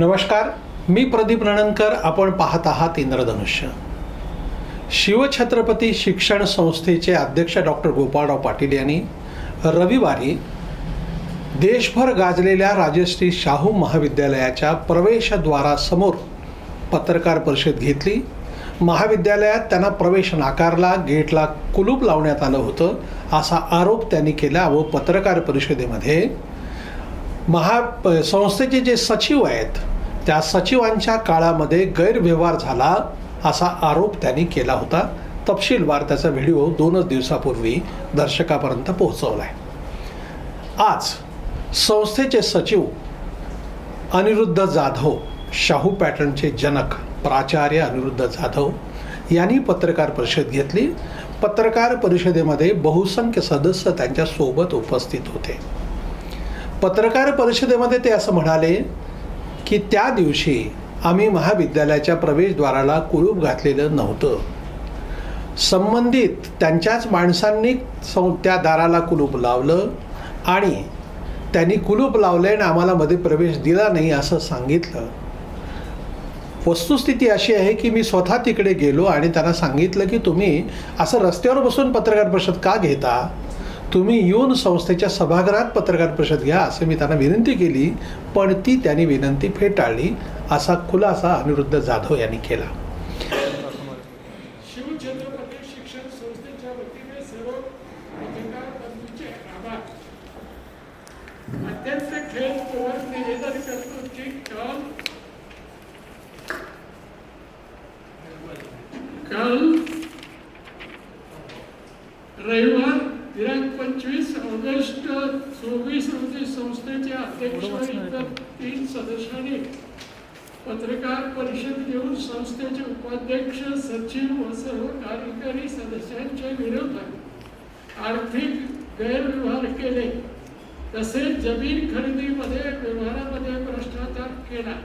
नमस्कार मी प्रदीप नणनकर आपण पाहत आहात इंद्रधनुष्य. शिवछत्रपती शिक्षण संस्थेचे अध्यक्ष डॉक्टर गोपाळराव पाटील यांनी रविवारी देशभर गाजलेल्या राजश्री शाहू महाविद्यालयाच्या प्रवेशद्वारासमोर पत्रकार परिषद घेतली. महाविद्यालयात त्यांना प्रवेश नाकारला गेटला कुलूप लावण्यात आलं होतं असा आरोप त्यांनी केला व पत्रकार परिषदेमध्ये महा संस्थेचे जे सचिव आहेत त्या सचिवांच्या काळामध्ये गैरव्यवहार झाला असा आरोप त्यांनी केला होता. तपशीलवार त्याचा व्हिडिओ दोनच दिवसापूर्वी दर्शकापर्यंत पोहोचवला आहे आज संस्थेचे सचिव अनिरुद्ध जाधव शाहू पॅटर्नचे जनक प्राचार्य अनिरुद्ध जाधव यांनी पत्रकार परिषद घेतली. पत्रकार परिषदेमध्ये बहुसंख्य सदस्य त्यांच्यासोबत उपस्थित होते. पत्रकार परिषदेमध्ये ते असं म्हणाले की त्या दिवशी आम्ही महाविद्यालयाच्या प्रवेशद्वाराला कुलूप घातलेलं नव्हतं. संबंधित त्यांच्याच माणसांनी सं त्या दाराला कुलूप लावलं आणि त्यांनी कुलूप लावले आणि आम्हाला मध्ये प्रवेश दिला नाही असं सांगितलं. वस्तुस्थिती अशी आहे की मी स्वतः तिकडे गेलो आणि त्यांना सांगितलं की तुम्ही असं रस्त्यावर बसून पत्रकार परिषद का घेता? तुम्ही येऊन संस्थेच्या सभागृहात पत्रकार परिषद घ्या असं मी त्यांना विनंती केली. पण ती त्यांनी विनंती फेटाळली. असा खुलासा अनिरुद्ध जाधव यांनी केला शिवछत्रपती शिक्षण संस्थेच्या वतीने सर्व पत्रकार बंधूंचे आभार अत्यंत खेळपूर्वक निवेदन करतो की काल काल रविवार दिनांक पंचवीस ऑगस्ट चोवीस रोजी संस्थेचे अध्यक्ष इतर तीन सदस्यांनी पत्रकार परिषद घेऊन संस्थेचे उपाध्यक्ष सचिव व सर्व कार्यकारी सदस्यांच्या विरोधात आर्थिक गैरव्यवहार केले. तसेच जमीन खरेदीमध्ये व्यवहारामध्ये भ्रष्टाचार केला.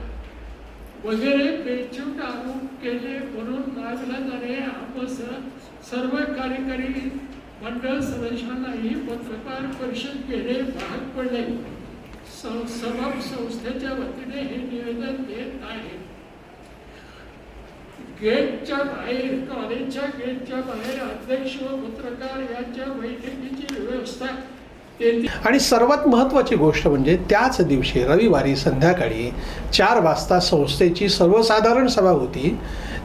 वगैरे बेचूक आरोप केले म्हणून नागलाजाने आपण स- सर्व कार्यकारी मंडळ सदस्यांनाही पत्रकार परिषद घेणे भाग पडले. सभा संस्थेच्या वतीने हे निवेदन देत आहे. गेटच्या बाहेर कॉलेजच्या गेटच्या बाहेर अध्यक्ष व पत्रकार यांच्या बैठकीची व्यवस्था आणि सर्वात महत्त्वाची गोष्ट म्हणजे त्याच दिवशी रविवारी संध्याकाळी चार वाजता संस्थेची सर्वसाधारण सभा होती.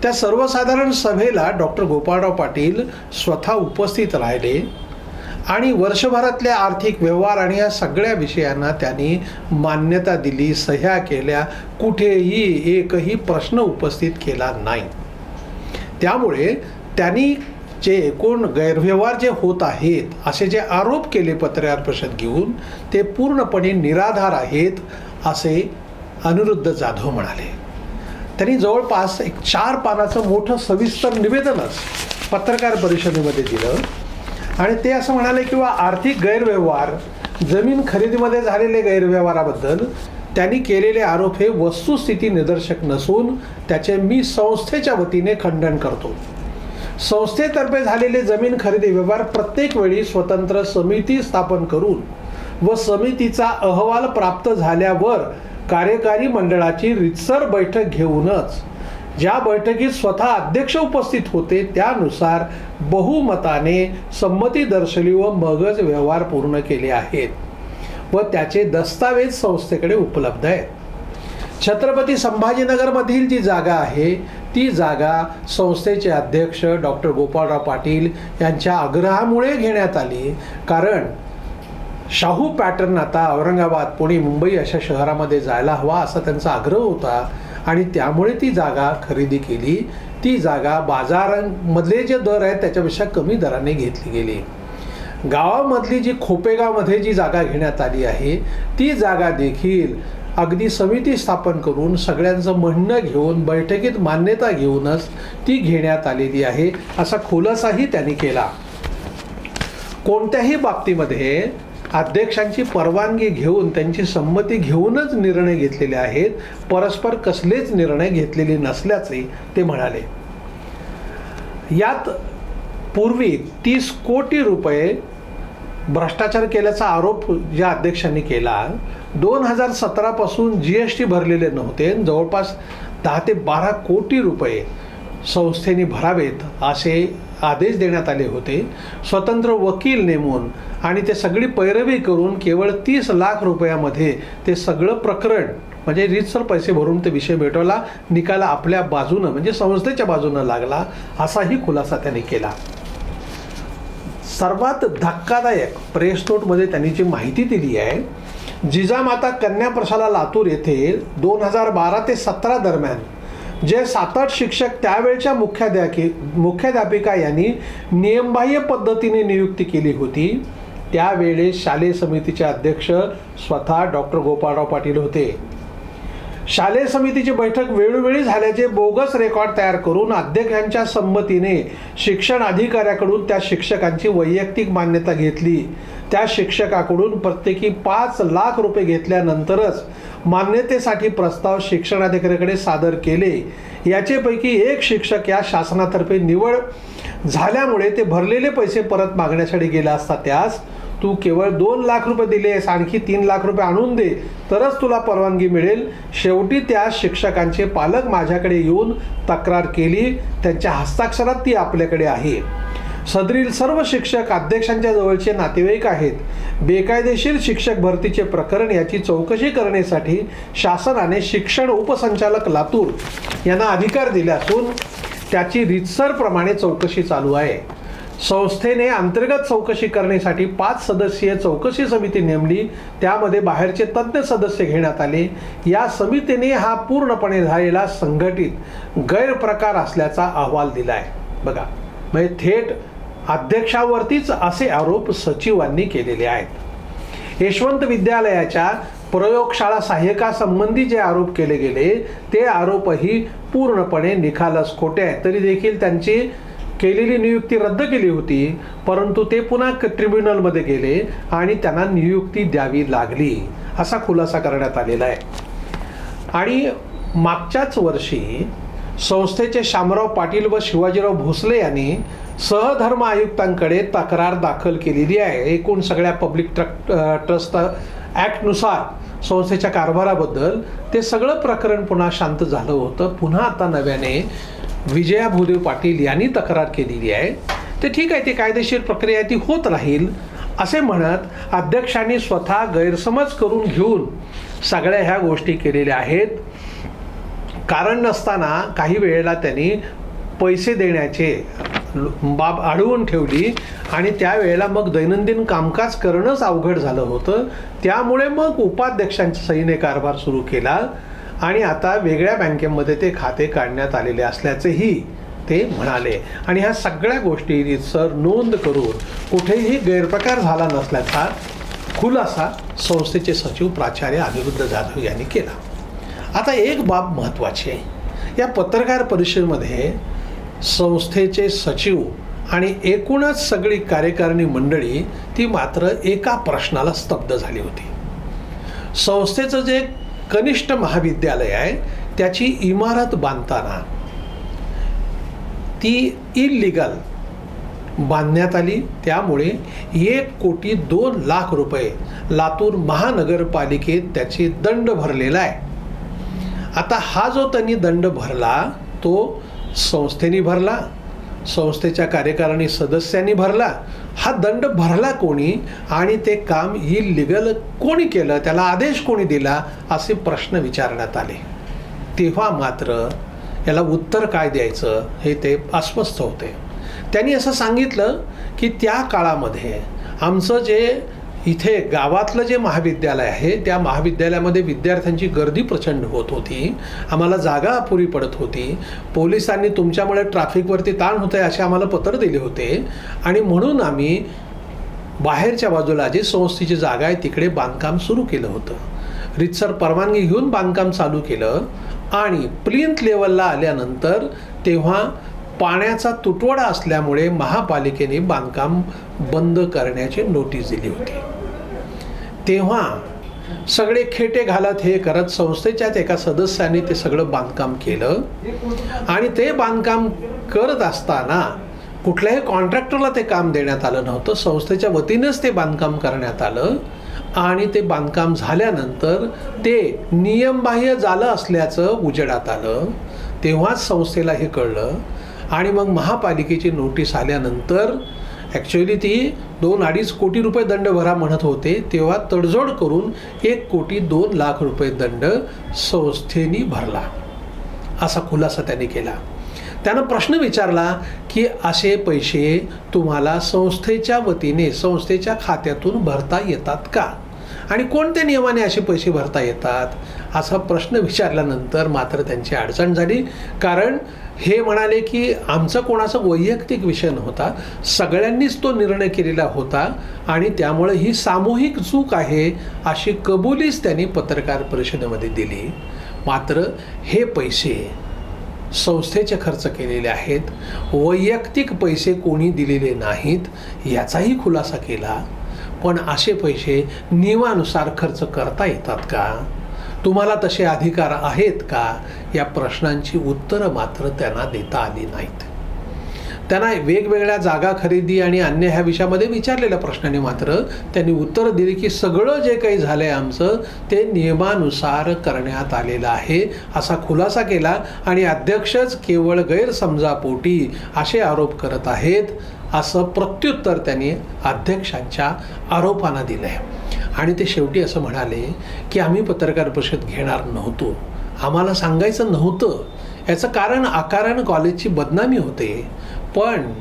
त्या सर्वसाधारण सभेला डॉक्टर गोपाळराव पाटील स्वतः उपस्थित राहिले आणि वर्षभरातल्या आर्थिक व्यवहार आणि या सगळ्या विषयांना त्यांनी मान्यता दिली सह्या केल्या कुठेही एकही प्रश्न उपस्थित केला नाही. त्यामुळे त्यांनी जे एकूण गैरव्यवहार जे होत आहेत असे जे आरोप केले पत्रकार परिषद घेऊन ते पूर्णपणे निराधार आहेत असे अनिरुद्ध जाधव म्हणाले. त्यांनी जवळपास एक चार पानाचं मोठं सविस्तर निवेदनच पत्रकार परिषदेमध्ये दिलं. आणि ते असं म्हणाले किंवा आर्थिक गैरव्यवहार जमीन खरेदीमध्ये झालेले गैरव्यवहाराबद्दल त्यांनी केलेले आरोप हे वस्तुस्थिती निदर्शक नसून त्याचे मी संस्थेच्या वतीने खंडन करतो. संस्थेतर्फे झालेले जमीन खरेदी व्यवहार प्रत्येक वेळी स्वतंत्र समिती स्थापन करून व समितीचा अहवाल प्राप्त झाल्यावर कार्यकारी मंडळाची रितसर बैठक घेऊनच ज्या बैठकीत स्वतः अध्यक्ष उपस्थित होते त्यानुसार बहुमताने संमती दर्शवली व मगच व्यवहार पूर्ण केले आहेत व त्याचे दस्तावेज संस्थेकडे उपलब्ध आहेत. छत्रपती संभाजीनगरमधील जी जागा आहे ती जागा संस्थेचे अध्यक्ष डॉक्टर गोपाळराव पाटील यांच्या आग्रहामुळे घेण्यात आली. कारण शाहू पॅटर्न आता औरंगाबाद पुणे मुंबई अशा शहरामध्ये जायला हवा असा त्यांचा आग्रह होता आणि त्यामुळे ती जागा खरेदी केली. ती जागा बाजारांमधले जे दर आहेत त्याच्यापेक्षा कमी दराने घेतली गेली. गावामधली जी खोपेगावमध्ये जी जागा घेण्यात आली आहे ती जागा देखील अगदी समिती स्थापन करून सगळ्यांचं म्हणणं घेऊन बैठकीत मान्यता घेऊनच ती घेण्यात आलेली आहे असा खुलासाही त्यांनी केला. कोणत्याही बाबतीमध्ये अध्यक्षांची परवानगी घेऊन त्यांची संमती घेऊनच निर्णय घेतलेले आहेत. परस्पर कसलेच निर्णय घेतलेले नसल्याचे ते म्हणाले. यात पूर्वी तीस कोटी रुपये भ्रष्टाचार केल्याचा आरोप ज्या अध्यक्षांनी केला दोन हजार सतरापासून जी एस टी भरलेले नव्हते. आणि जवळपास दहा ते बारा कोटी रुपये संस्थेने भरावेत असे आदेश देण्यात आले होते. स्वतंत्र वकील नेमून आणि ते सगळी पैरवी करून केवळ तीस लाख रुपयामध्ये ते सगळं प्रकरण म्हणजे रीतसर पैसे भरून ते विषय भेटवला निकाल आपल्या बाजूनं म्हणजे संस्थेच्या बाजूनं लागला असाही खुलासा त्यांनी केला. सर्वात धक्कादायक प्रेस नोटमध्ये त्यांनी जी माहिती दिली आहे जिजामाता कन्याप्रसाला लातूर येथे दोन हजार बारा ते सतरा दरम्यान जे सात आठ शिक्षक त्यावेळच्या मुख्याध्याकी मुख्याध्यापिका यांनी नियमबाह्य पद्धतीने नियुक्ती केली होती. त्यावेळेस शालेय समितीचे अध्यक्ष स्वतः डॉक्टर गोपाळराव पाटील होते. शालेय समितीची बैठक वेळोवेळी झाल्याचे बोगस रेकॉर्ड तयार करून अध्यक्षांच्या संमतीने शिक्षण अधिकाऱ्याकडून त्या शिक्षकांची वैयक्तिक मान्यता घेतली. त्या शिक्षकाकडून प्रत्येकी पाच लाख रुपये घेतल्यानंतरच मान्यतेसाठी प्रस्ताव शिक्षणाधिकाऱ्याकडे सादर केले. याचेपैकी एक शिक्षक या शासनातर्फे निवड झाल्यामुळे ते भरलेले पैसे परत मागण्यासाठी गेला असता त्यास तू केवळ दोन लाख रुपये दिलेस आणखी तीन लाख रुपये आणून दे तरच तुला परवानगी मिळेल. शेवटी त्या शिक्षकांचे पालक माझ्याकडे येऊन तक्रार केली. त्यांच्या हस्ताक्षरात ती आपल्याकडे आहे. सदरील सर्व शिक्षक अध्यक्षांच्या जवळचे नातेवाईक आहेत. बेकायदेशीर शिक्षक भरतीचे प्रकरण याची चौकशी करण्यासाठी शासनाने शिक्षण उपसंचालक लातूर यांना अधिकार दिले असून त्याची रितसरप्रमाणे चौकशी चालू आहे. संस्थेने अंतर्गत चौकशी करण्यासाठी पाच सदस्यीय चौकशी समिती नेमली. त्यामध्ये बाहेरचे तज्ज्ञ सदस्य घेण्यात आले. या समितीने हा पूर्णपणे झालेला संघटित गैरप्रकार असल्याचा अहवाल दिला आहे बघा म्हणजे थेट अध्यक्षावरतीच असे आरोप सचिवांनी केलेले आहेत. यशवंत विद्यालयाच्या प्रयोगशाळा सहाय्यकासंबंधी जे आरोप केले गेले ते आरोपही पूर्णपणे निखालस खोटे आहेत. तरी देखील त्यांची केलेली नियुक्ती रद्द केली होती परंतु ते पुन्हा ट्रिब्युनलमध्ये गेले आणि त्यांना नियुक्ती द्यावी लागली असा खुलासा करण्यात आलेला आहे. आणि मागच्याच वर्षी संस्थेचे शामराव पाटील व शिवाजीराव भोसले यांनी सहधर्म आयुक्तांकडे तक्रार दाखल केलेली आहे. एकूण सगळ्या पब्लिक ट्रक ट्रस्ट ॲक्टनुसार संस्थेच्या कारभाराबद्दल ते सगळं प्रकरण पुन्हा शांत झालं होतं. पुन्हा आता नव्याने विजया भूदेव पाटील यांनी तक्रार केलेली आहे. ते ठीक आहे ते कायदेशीर प्रक्रिया ती होत राहील असे म्हणत अध्यक्षांनी स्वतः गैरसमज करून घेऊन सगळ्या ह्या गोष्टी केलेल्या आहेत. कारण नसताना काही वेळेला त्यांनी पैसे देण्याचे बाब अडवून ठेवली आणि त्यावेळेला मग दैनंदिन कामकाज करणंच अवघड झालं होतं. त्यामुळे मग उपाध्यक्षांच्या सहीने कारभार सुरू केला आणि आता वेगळ्या बँकेमध्ये ते खाते काढण्यात आलेले असल्याचेही ते म्हणाले. आणि ह्या सगळ्या गोष्टी सर नोंद करून कुठेही गैरप्रकार झाला नसल्याचा खुलासा संस्थेचे सचिव प्राचार्य अनिरुद्ध जाधव यांनी केला. आता एक बाब महत्त्वाची आहे. या पत्रकार परिषदेमध्ये संस्थेचे सचिव आणि एकूणच सगळी कार्यकारिणी मंडळी ती मात्र एका प्रश्नाला स्तब्ध झाली होती. संस्थेचं जे कनिष्ठ महाविद्यालय आहे त्याची इमारत बांधताना ती इलिगल बांधण्यात आली. त्यामुळे एक कोटी दोन लाख रुपये लातूर महानगरपालिकेत त्याचे दंड भरलेला आहे. आता हा जो त्यांनी दंड भरला तो संस्थेने भरला संस्थेच्या कार्यकारिणी सदस्यांनी भरला हा दंड भरला कोणी आणि ते काम इलिगल कोणी केलं त्याला आदेश कोणी दिला असे प्रश्न विचारण्यात आले. तेव्हा मात्र याला उत्तर काय द्यायचं हे ते अस्वस्थ होते. त्यांनी असं सांगितलं की त्या काळामध्ये आमचं जे इथे गावातलं जे महाविद्यालय आहे त्या महाविद्यालयामध्ये विद्यार्थ्यांची गर्दी प्रचंड होत होती. आम्हाला जागा अपुरी पडत होती. पोलिसांनी तुमच्यामुळे ट्रॅफिकवरती ताण होत आहे असे आम्हाला पत्र दिले होते. आणि म्हणून आम्ही बाहेरच्या बाजूला जी संस्थेची जागा आहे तिकडे बांधकाम सुरू केलं होतं. रितसर परवानगी घेऊन बांधकाम चालू केलं आणि प्लिंथ लेवलला आल्यानंतर तेव्हा पाण्याचा तुटवडा असल्यामुळे महापालिकेने बांधकाम बंद करण्याची नोटीस दिली होती. तेव्हा सगळे खेटे घालत हे करत संस्थेच्याच एका सदस्याने ते सगळं बांधकाम केलं. आणि ते बांधकाम करत असताना कुठल्याही कॉन्ट्रॅक्टरला ते काम देण्यात आलं नव्हतं. संस्थेच्या वतीनंच ते बांधकाम करण्यात आलं. आणि ते बांधकाम झाल्यानंतर ते नियमबाह्य झालं असल्याचं उजेडात आलं. तेव्हाच संस्थेला हे कळलं. आणि मग महापालिकेची नोटीस आल्यानंतर ॲक्च्युली ती दोन अडीच कोटी रुपये दंड भरा म्हणत होते तेव्हा तडजोड करून एक कोटी दोन लाख रुपये दंड संस्थेनी भरला. असा खुलासा त्याने केला. त्यानं प्रश्न विचारला की असे पैसे तुम्हाला संस्थेच्या वतीने संस्थेच्या खात्यातून भरता येतात का? आणि कोणत्या नियमाने असे पैसे भरता येतात? असा प्रश्न विचारल्यानंतर मात्र त्यांची अडचण झाली. कारण हे म्हणाले की आमचा कोणाचा वैयक्तिक विषय नव्हता सगळ्यांनीच तो निर्णय केलेला होता आणि त्यामुळे ही सामूहिक चूक आहे अशी कबुलीच त्यांनी पत्रकार परिषदेमध्ये दिली. मात्र हे पैसे संस्थेचे खर्च केलेले आहेत वैयक्तिक पैसे कोणी दिलेले नाहीत याचाही खुलासा केला. पण असे पैसे नियमानुसार खर्च करता येतात का? तुम्हाला तसे अधिकार आहेत का? या प्रश्नांची उत्तरं मात्र त्यांना देता आली नाहीत. त्यांना वेगवेगळ्या जागा खरेदी आणि अन्य ह्या विषयामध्ये विचारलेल्या प्रश्नाने मात्र त्यांनी उत्तर दिली की सगळं जे काही झालं आहे आमचं ते नियमानुसार करण्यात आलेलं आहे असा खुलासा केला आणि अध्यक्षच केवळ गैरसमजापोटी असे आरोप करत आहेत असं प्रत्युत्तर त्यांनी अध्यक्षांच्या आरोपांना दिलं आहे आणि ते शेवटी असं म्हणाले की आम्ही पत्रकार परिषद घेणार नव्हतो. आम्हाला सांगायचं नव्हतं. याचं कारण आकारण कॉलेजची बदनामी होते. पण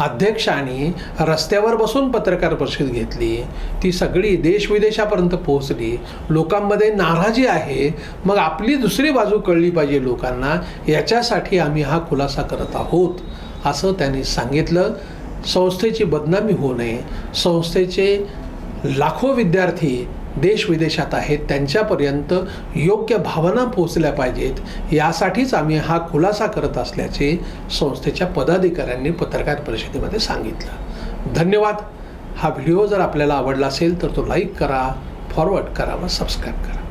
अध्यक्षाने रस्त्यावर बसून पत्रकार परिषद घेतली. ती सगळी देशविदेशापर्यंत पोहोचली. लोकांमध्ये नाराजी आहे. मग आपली दुसरी बाजू कळली पाहिजे लोकांना. याच्यासाठी आम्ही हा खुलासा करत आहोत. असं त्यांनी सांगितलं. संस्थेची बदनामी होऊ नये. संस्थेचे लाखो विद्यार्थी देश विदेशात आहेत त्यांच्यापर्यंत योग्य भावना पोचल्या पाहिजेत. यासाठीच आम्ही हा खुलासा करत असल्याचे संस्थेच्या पदाधिकाऱ्यांनी पत्रकार परिषदेमध्ये सांगितलं. धन्यवाद. हा व्हिडिओ जर आपल्याला आवडला असेल तर तो लाईक करा फॉरवर्ड करा व सबस्क्राईब करा.